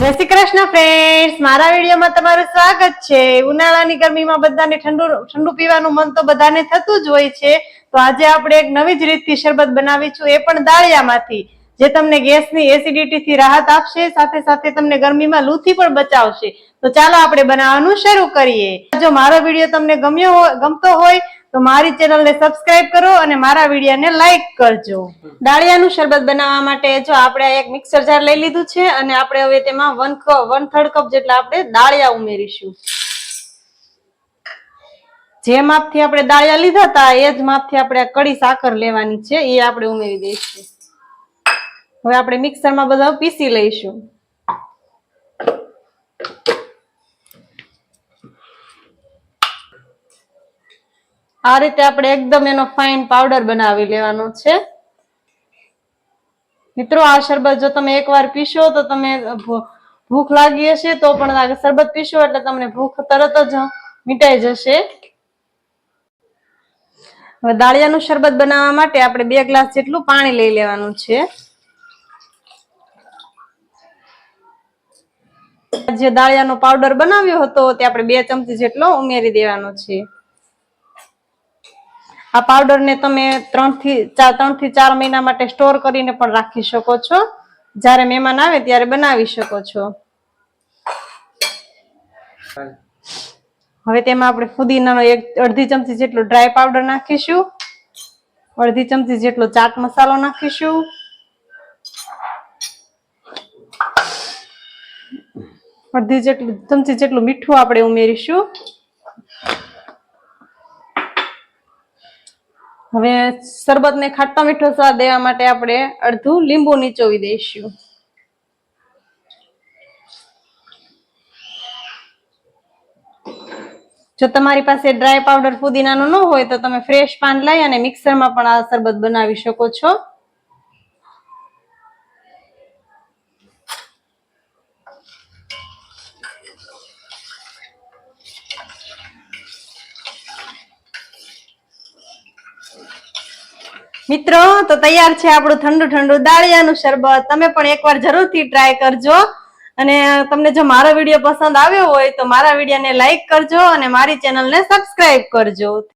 Krishna friends મારા વિડીયોમાં તમારું સ્વાગત છે. ઉનાળાની ગરમીમાં બધાને ઠંડુ ઠંડુ પીવાનું મન તો બધાને થતું જ હોય છે. તો આજે આપણે એક નવી જ રીતથી શરબત બનાવીશું. એ પણ દાળિયામાંથી. જે તમને ગેસની એસિડિટી થી રાહત આપશે, સાથે સાથે તમને ગરમીમાં લૂથી પણ બચાવશે. તો ચાલો આપણે બનાવવાનું શરૂ કરીએ. જો મારો વીડિયો તમને ગમ્યો ગમતો હોય તો મારી ચેનલને સબસ્ક્રાઇબ કરો અને મારા વિડીયોને લાઈક કરજો. દાળિયાનું શરબત બનાવવા માટે જો આપણે એક મિક્સર જાર લઈ લીધું છે અને આપણે હવે તેમાં વન વન થર્ડ કપ જેટલા આપણે દાળિયા ઉમેરીશું. જે માપથી આપણે દાળિયા લીધા હતા, એ જ માપથી આપણે કડી સાકર લેવાની છે, એ આપણે ઉમેરી દઈશું. હવે આપણે મિક્સરમાં બધા પીસી લઈશું. આ રીતે આપણે એકદમ એનો ફાઇન પાવડર બનાવી લેવાનો છે. મિત્રો, આ શરબત જો તમે એકવાર પીશો તો તમે ભૂખ લાગી હશે તો પણ શરબત પીશો એટલે તમને ભૂખ તરત જ મિટાઈ જશે. હવે દાળિયાનું શરબત બનાવવા માટે આપણે બે ગ્લાસ જેટલું પાણી લઈ લેવાનું છે. જે દાળિયાનો પાવડર બનાવ્યો હતો તે આપણે બે ચમચી જેટલો ઉમેરી દેવાનો છે. આ પાવડરને તમે ત્રણથી ત્રણથી ચાર મહિના માટે સ્ટોર કરીને પણ રાખી શકો છો. જ્યારે મહેમાન આવે ત્યારે બનાવી શકો છો. હવે તેમાં આપણે ફુદીનાનો એક, અડધી ચમચી જેટલો ડ્રાય પાવડર નાખીશું. અડધી ચમચી જેટલો ચાટ મસાલો નાખીશું. અડધી જેટલું, ચમચી જેટલું મીઠું આપણે ઉમેરીશું. હવે શરબતને ખાટો મીઠો સ્વાદ દેવા માટે આપણે અડધું લીંબુ નીચોવી દઈશું. જો તમારી પાસે ડ્રાય પાવડર પુદીનાનો ન હોય તો તમે ફ્રેશ પાન લઈ અને મિક્સરમાં પણ આ શરબત બનાવી શકો છો. મિત્રો, તો તૈયાર છે આપણું ઠંડુ ઠંડુ દાળિયાનું શરબત. તમે પણ એકવાર જરૂરથી ટ્રાય કરજો. અને તમને જો મારો વીડિયો પસંદ આવ્યો હોય, તો મારા વિડીયોને લાઈક કરજો અને મારી ચેનલને સબસ્ક્રાઈબ કરજો.